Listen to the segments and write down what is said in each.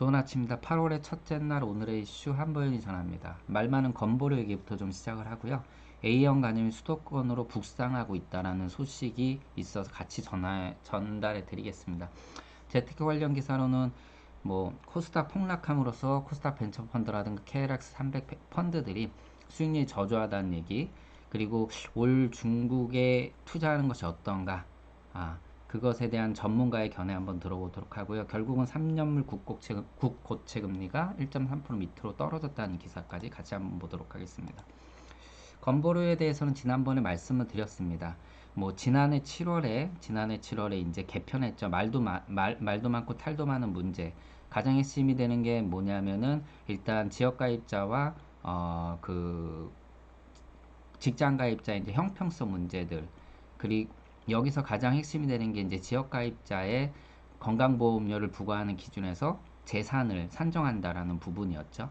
좋은 아침입니다. 8월의 첫째 날 오늘의 이슈 한보현이 전합니다. 말 많은 건보료 얘기부터 좀 시작을 하고요. A형 간염이 수도권으로 북상하고 있다라는 소식이 있어서 같이 전화, 전달해 드리겠습니다. 재테크 관련 기사로는 뭐 코스닥 폭락함으로써 코스닥 벤처펀드라든가 KLX 300 펀드들이 수익률이 저조하다는 얘기 그리고 올 중국에 투자하는 것이 어떤가 아, 그것에 대한 전문가의 견해 한번 들어보도록 하고요. 결국은 3년물 국고채, 국고채 금리가 1.3% 밑으로 떨어졌다는 기사까지 같이 한번 보도록 하겠습니다. 건보료에 대해서는 지난번에 말씀을 드렸습니다. 뭐 지난해 7월에 지난해 7월에 이제 개편했죠. 말도 마, 말, 말도 많고 탈도 많은 문제. 가장 핵심이 되는 게 뭐냐면은 일단 지역 가입자와 어 그 직장 가입자 이제 형평성 문제들 그리고 여기서 가장 핵심이 되는 게 이제 지역 가입자의 건강보험료를 부과하는 기준에서 재산을 산정한다라는 부분이었죠.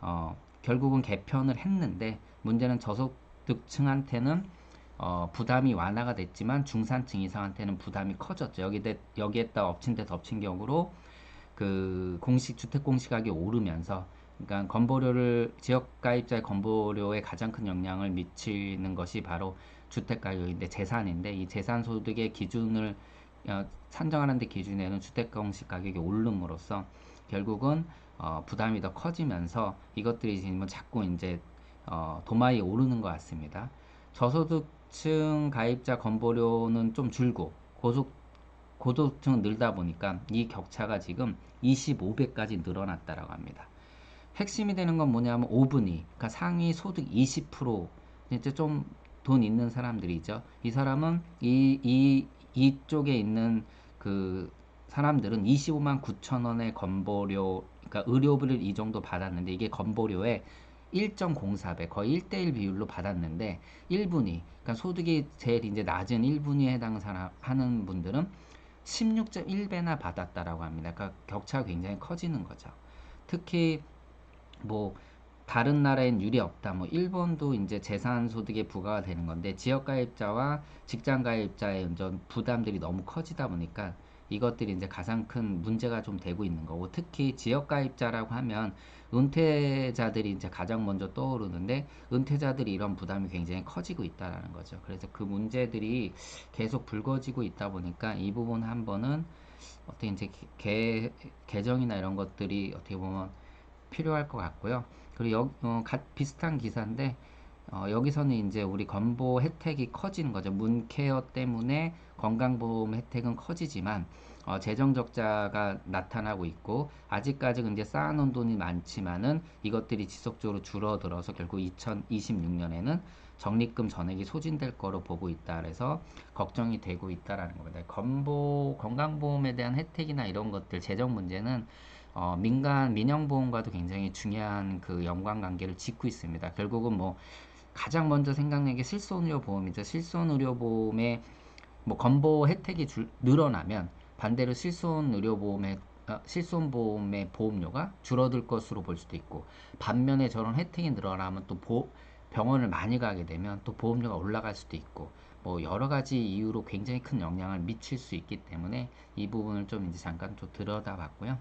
어, 결국은 개편을 했는데 문제는 저소득층한테는 어, 부담이 완화가 됐지만 중산층 이상한테는 부담이 커졌죠. 여기에 여기에다 엎친 데 덮친 격으로 그 공식 주택 공시가격이 오르면서 그러니까 건보료를 지역 가입자의 건보료에 가장 큰 영향을 미치는 것이 바로 주택 가격인데 재산인데 이 재산 소득의 기준을 어, 산정하는 데 기준에는 주택 공시 가격이 오름으로써 결국은 어, 부담이 더 커지면서 이것들이 지금 자꾸 이제 어, 도마에 오르는 것 같습니다. 저소득층 가입자 건보료는 좀 줄고 고속 고소득층은 늘다 보니까 이 격차가 지금 25배까지 늘어났다라고 합니다. 핵심이 되는 건 뭐냐면 5분위, 그러니까 상위 소득 20% 이제 좀 돈 있는 사람들이죠. 이 사람은 이, 이, 이쪽에 있는 그 사람들은 25만 9천 원의 건보료, 그러니까 의료비를 이 정도 받았는데 이게 건보료에 1.04배, 거의 1대1 비율로 받았는데 1분위, 그러니까 소득이 제일 이제 낮은 1분위에 해당 사람 하는 분들은 16.1배나 받았다라고 합니다. 그러니까 격차가 굉장히 커지는 거죠. 특히 뭐 다른 나라엔 유리 없다. 뭐 일본도 이제 재산 소득에 부과가 되는 건데 지역 가입자와 직장 가입자의 운전 부담들이 너무 커지다 보니까 이것들이 이제 가장 큰 문제가 좀 되고 있는 거고 특히 지역 가입자라고 하면 은퇴자들이 이제 가장 먼저 떠오르는데 은퇴자들이 이런 부담이 굉장히 커지고 있다라는 거죠. 그래서 그 문제들이 계속 불거지고 있다 보니까 이 부분 한 번은 어떻게 이제 개, 개정이나 이런 것들이 어떻게 보면 필요할 것 같고요. 그리고 여, 어, 가, 비슷한 기사인데 어, 여기서는 이제 우리 건보 혜택이 커지는 거죠. 문케어 때문에 건강보험 혜택은 커지지만 어, 재정 적자가 나타나고 있고 아직까지 이제 쌓아놓은 돈이 많지만은 이것들이 지속적으로 줄어들어서 결국 2026년에는 적립금 전액이 소진될 거로 보고 있다 그래서 걱정이 되고 있다라는 겁니다. 건보 건강보험에 대한 혜택이나 이런 것들 재정 문제는 어, 민간 민영보험과도 굉장히 중요한 그 연관관계를 짓고 있습니다. 결국은 뭐 가장 먼저 생각나는 게 실손의료보험이죠. 실손의료보험의 뭐 건보 혜택이 줄, 늘어나면 반대로 실손의료보험의 어, 실손보험의 보험료가 줄어들 것으로 볼 수도 있고 반면에 저런 혜택이 늘어나면 또 보, 병원을 많이 가게 되면 또 보험료가 올라갈 수도 있고 뭐 여러 가지 이유로 굉장히 큰 영향을 미칠 수 있기 때문에 이 부분을 좀 이제 잠깐 좀 들여다봤고요.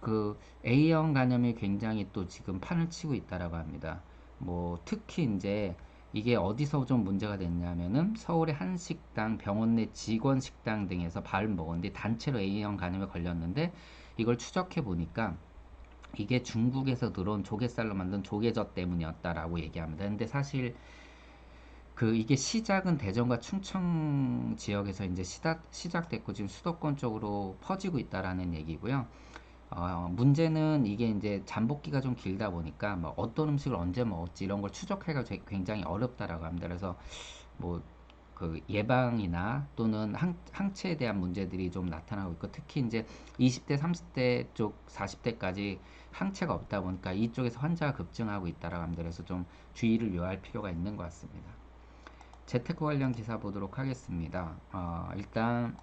그 A형 간염이 굉장히 또 지금 판을 치고 있다라고 합니다. 뭐 특히 이제 이게 어디서 좀 문제가 됐냐면은 서울의 한 식당, 병원 내 직원 식당 등에서 밥을 먹었는데 단체로 A형 간염에 걸렸는데 이걸 추적해 보니까 이게 중국에서 들어온 조개살로 만든 조개젓 때문이었다라고 얘기합니다. 근데 사실 그 이게 시작은 대전과 충청 지역에서 이제 시작, 시작됐고 지금 수도권 쪽으로 퍼지고 있다라는 얘기고요. 어, 문제는 이게 이제 잠복기가 좀 길다 보니까 뭐 어떤 음식을 언제 먹었지 이런 걸 추적해가 굉장히 어렵다라고 합니다. 그래서 뭐 그 예방이나 또는 항, 항체에 대한 문제들이 좀 나타나고 있고 특히 이제 20대, 30대 쪽 40대까지 항체가 없다 보니까 이쪽에서 환자가 급증하고 있다라고 합니다. 그래서 좀 주의를 요할 필요가 있는 것 같습니다. 재테크 관련 기사 보도록 하겠습니다. 어, 일단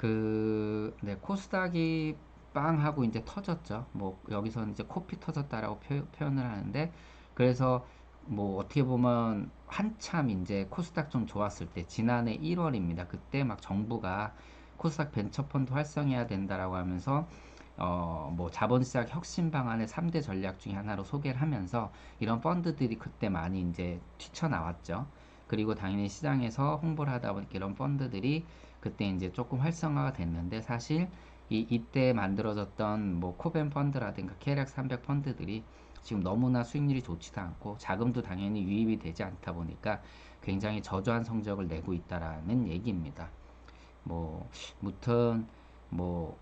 그, 네, 코스닥이 빵 하고 이제 터졌죠. 뭐, 여기서 이제 코피 터졌다라고 표, 현을 하는데, 그래서 뭐, 어떻게 보면 한참 이제 코스닥 좀 좋았을 때, 지난해 1월입니다. 그때 막 정부가 코스닥 벤처펀드 활성해야 된다라고 하면서 어, 뭐 자본 시장 혁신 방안의 3대 전략 중에 하나로 소개를 하면서 이런 펀드들이 그때 많이 이제 튀쳐나왔죠. 그리고 당연히 시장에서 홍보를 하다 보니까 이런 펀드들이 그때 이제 조금 활성화가 됐는데 사실 이, 이때 만들어졌던 뭐 코벤 펀드라든가 케렉 300 펀드들이 지금 너무나 수익률이 좋지도 않고 자금도 당연히 유입이 되지 않다 보니까 굉장히 저조한 성적을 내고 있다라는 얘기입니다. 뭐 무튼 뭐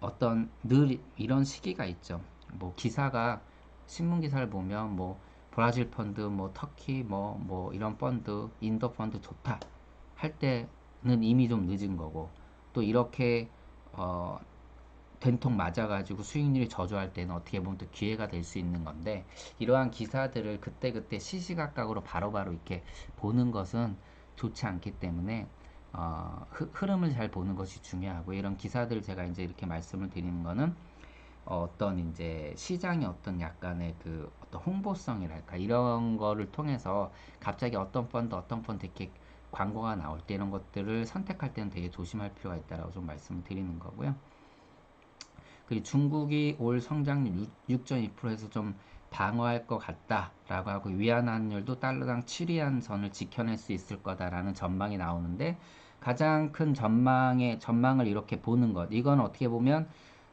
어떤 늘 이런 시기가 있죠. 뭐 기사가 신문 기사를 보면 뭐 브라질 펀드, 뭐 터키, 뭐뭐 이런 펀드, 인도 펀드 좋다 할 때 는 이미 좀 늦은 거고 또 이렇게 어 된통 맞아가지고 수익률이 저조할 때는 어떻게 보면 또 기회가 될 수 있는 건데 이러한 기사들을 그때그때 시시각각으로 바로 바로 이렇게 보는 것은 좋지 않기 때문에 어, 흐름을 잘 보는 것이 중요하고 이런 기사들 제가 이제 이렇게 말씀을 드리는 거는 어, 떤 이제 시장의 어떤 약간의 그 어떤 홍보성이랄까 이런 거를 통해서 갑자기 어떤 펀드 어떤 펀드 이렇게 광고가 나올 때 이런 것들을 선택할 때는 되게 조심할 필요가 있다라고 좀 말씀을 드리는 거고요. 그리고 중국이 올 성장률 6.2%에서 좀 방어할 것 같다라고 하고 위안환율도 달러당 7위안 선을 지켜낼 수 있을 거다라는 전망이 나오는데 가장 큰 전망의 전망을 이렇게 보는 것 이건 어떻게 보면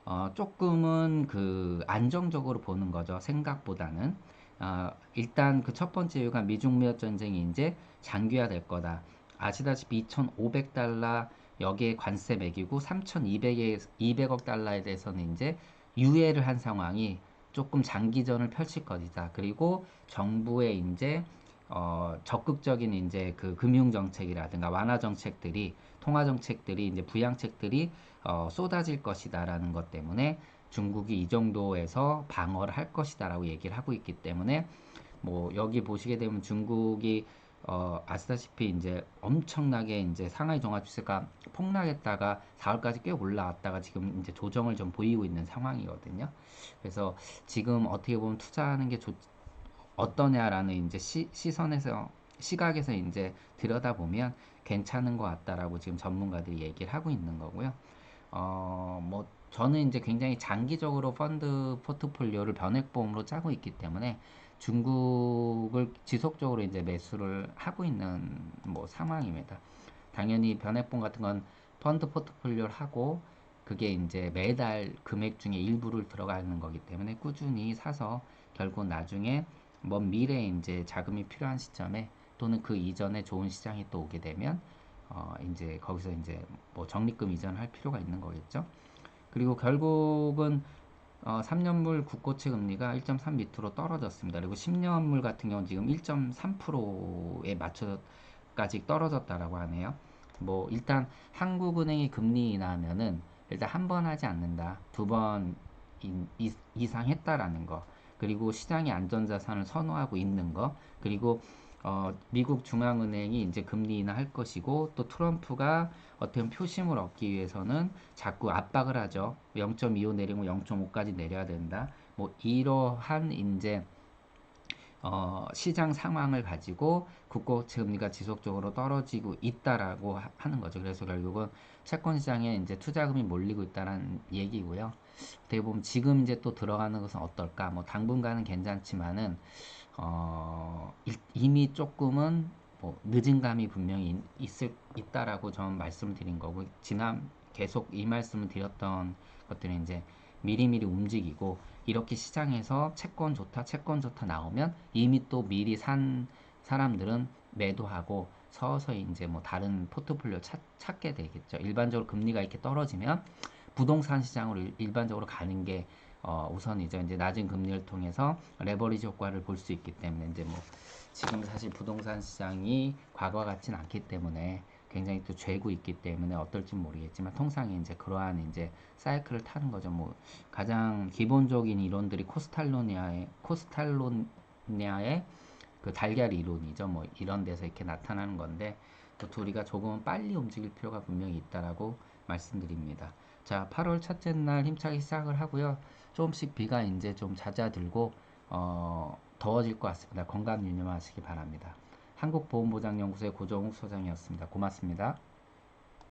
어, 조금은 그 안정적으로 보는 거죠 생각보다는 어, 일단 그 첫 번째 이유가 미중 무역 전쟁이 이제 장기화될 거다 아시다시피 2,500달러 여기에 관세 매기고 3,200에 200억 달러에 대해서는 이제 유예를 한 상황이 조금 장기전을 펼칠 것이다. 그리고 정부의 이제 어, 적극적인 이제 그 금융 정책이라든가 완화 정책들이 통화 정책들이 이제 부양 책들이 어, 쏟아질 것이다라는 것 때문에 중국이 이 정도에서 방어를 할 것이다라고 얘기를 하고 있기 때문에 뭐 여기 보시게 되면 중국이 어, 아시다시피 이제 엄청나게 이제 상하이 종합지수가 폭락했다가 4월까지 꽤 올라왔다가 지금 이제 조정을 좀 보이고 있는 상황이거든요. 그래서 지금 어떻게 보면 투자하는 게 좋, 어떠냐라는 이제 시, 시선에서 시각에서 이제 들여다보면 괜찮은 것 같다라고 지금 전문가들이 얘기를 하고 있는 거고요. 어, 뭐 저는 이제 굉장히 장기적으로 펀드 포트폴리오를 변액보험으로 짜고 있기 때문에 중국을 지속적으로 이제 매수를 하고 있는 뭐 상황입니다. 당연히 변액본 같은 건 펀드 포트폴리오를 하고 그게 이제 매달 금액 중에 일부를 들어가는 거기 때문에 꾸준히 사서 결국 나중에 먼 미래에 이제 자금이 필요한 시점에 또는 그 이전에 좋은 시장이 또 오게 되면 어 이제 거기서 이제 뭐 적립금 이전할 필요가 있는 거겠죠. 그리고 결국은 어, 3년물 국고채 금리가 1.3 밑으로 떨어졌습니다. 그리고 10년물 같은 경우는 지금 1.3%에 맞춰까지 떨어졌다라고 하네요. 뭐 일단 한국은행이 금리 인하하면은 일단 한 번 하지 않는다. 두 번 이상 했다라는 거. 그리고 시장이 안전자산을 선호하고 있는 거. 그리고 어, 미국 중앙은행이 이제 금리 인하할 것이고 또 트럼프가 어떤 표심을 얻기 위해서는 자꾸 압박을 하죠. 0.25 내리면 0.5까지 내려야 된다. 뭐 이러한 이제 어, 시장 상황을 가지고 국고채 금리가 지속적으로 떨어지고 있다라고 하, 하는 거죠. 그래서 결국은 채권 시장에 이제 투자금이 몰리고 있다는 얘기고요. 보면 지금 이제 또 들어가는 것은 어떨까? 뭐 당분간은 괜찮지만은 어, 이미 조금은 뭐 늦은 감이 분명히 있을 있다라고 저는 말씀드린 거고 지난 계속 이 말씀을 드렸던 것들은 이제 미리미리 움직이고 이렇게 시장에서 채권 좋다 채권 좋다 나오면 이미 또 미리 산 사람들은 매도하고 서서히 이제 뭐 다른 포트폴리오 찾, 찾게 되겠죠. 일반적으로 금리가 이렇게 떨어지면 부동산 시장으로 일 반적으로 가는 게 어, 우선이죠. 이제 낮은 금리를 통해서 레버리지 효과를 볼 수 있기 때문에 이제 뭐 지금 사실 부동산 시장이 과거와 같지는 않기 때문에 굉장히 또 죄고 있기 때문에 어떨지 모르겠지만 통상 이제 그러한 이제 사이클을 타는 거죠. 뭐 가장 기본적인 이론들이 코스탈로니아의 코스탈로니아의 그 달걀 이론이죠. 뭐 이런 데서 이렇게 나타나는 건데 또 둘이가 조금은 빨리 움직일 필요가 분명히 있다라고 말씀드립니다. 자, 8월 첫째 날 힘차게 시작을 하고요. 조금씩 비가 이제 좀 잦아들고 어, 더워질 것 같습니다. 건강 유념하시기 바랍니다. 한국보험보장연구소의 고정욱 소장이었습니다. 고맙습니다.